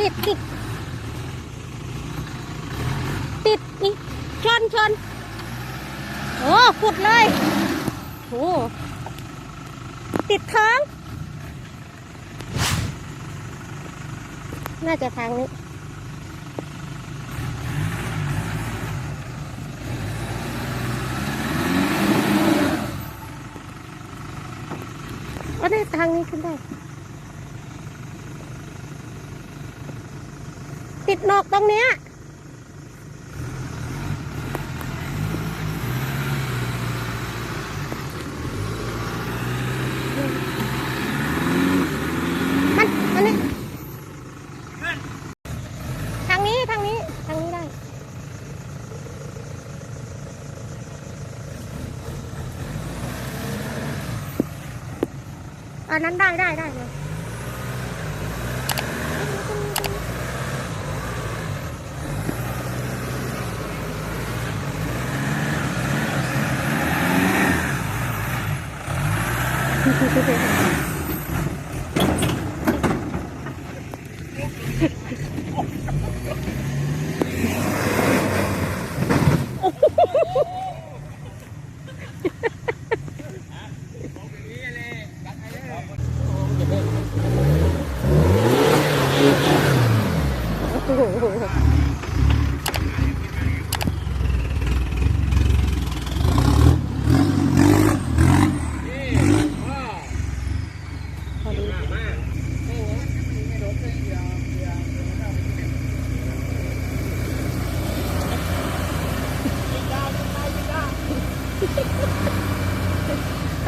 ติดติดติดนี่ชนชนโอ้ขุดเลยโอ้ติดท้องน่าจะทางนี้ก็ได้ทางนี้ขึ้นได้ ติดห นอกตรงเนี้ยมันอันนี้ทางนี้ทางนี้ทางนี้ได้ อันนั้นได้ได้ได้เลย フフフフ。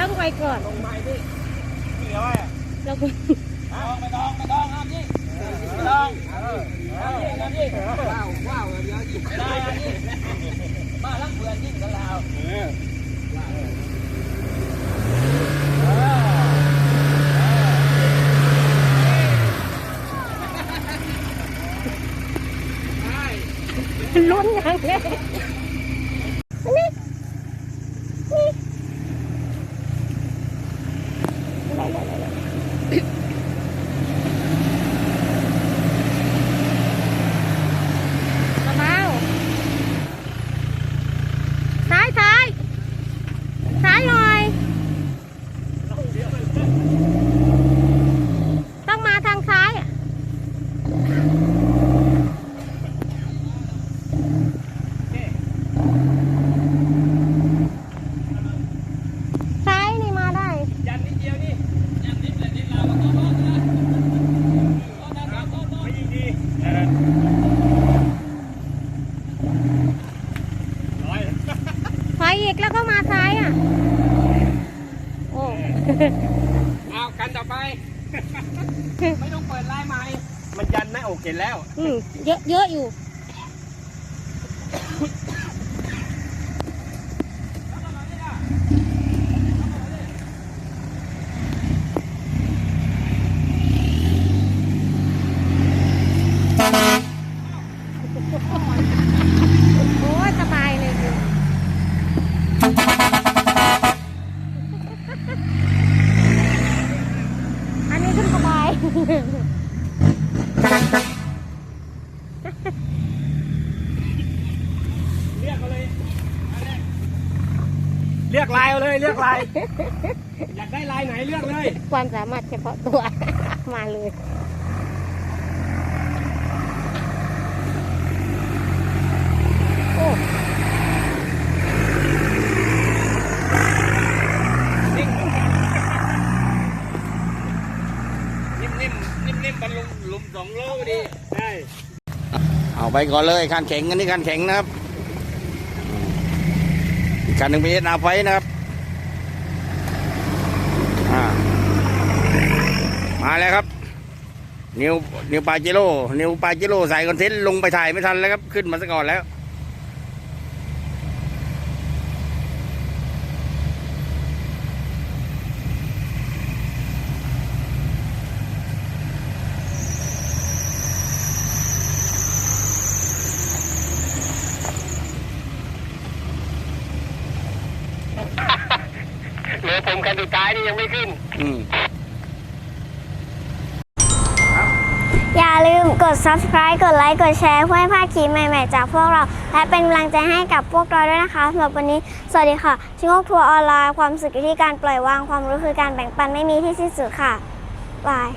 ต้องไปก่อนลงไม้ดิเกี่ยวไว้แล้วก็ไม่ต้องไม่ต้องห้ามยิงไม่ต้องห้ามยิงห้ามยิงว้าวว้าวเดี๋ยวยิงได้ห้ามยิงมาลักเพื่อนยิงกันแล้วลุ้นอย่างนี้นี่นี่ได้ได้ได้ได้เบาๆซ้ายซ้ายซ้ายหน่อย ต้องมาทางซ้ายอะซ้ายนี่มาได้ ยันนิดเดียวนี่ยันนิดเลยนิดเราก็ต้องรอดนะไม่ยิงดีเออ ร้อยไปอีกแล้วก็มาซ้ายอะ โอ้เอากันต่อไป ไม่ต้องเปิดลายใหม่มันยันหน้าอกเห็นแล้ว อืมเยอะเยอะอยู่ โอ้ยสบายเลยอยู่อันนี้ขึ้นสบาย เรียกเขาเลยเรียก ลายเอาเลยเรียกลาย อยากได้ลายไหนเลือกเลย ความสามารถเฉพาะตัว มาเลย โอ้นิ่มนิ่มนิ่มนิ่มนิ่มบรรลุลุมสองโลก็ดีใช่เอาไปก่อนเลยคันแข็งอันนี้คันแข็งนะครับ อีกคันหนึ่งเป็นเอสอาไฟนะครับมาแล้วครับ นิวนิวปาเจโร่นิวปาเจโร่ใส่คอนเทนต์ลงไปถ่ายไม่ทันแล้วครับ ขึ้นมาซะก่อนแล้ว มคันสุดท้ายนี่ยังไม่ขึ้น อืม อย่าลืมกด subscribe กดไลค์ กดแชร์เพื่อไม่พลาดคลิปใหม่ๆ จากพวกเรา และเป็นกำลังใจให้กับพวกเราด้วยนะคะสำหรับวันนี้ สวัสดีค่ะ ชิงโกทัวร์ออนไลน์ ความสุขอยู่ที่การปล่อยวาง ความรู้คือการแบ่งปันไม่มีที่สิ้นสุดค่ะ บาย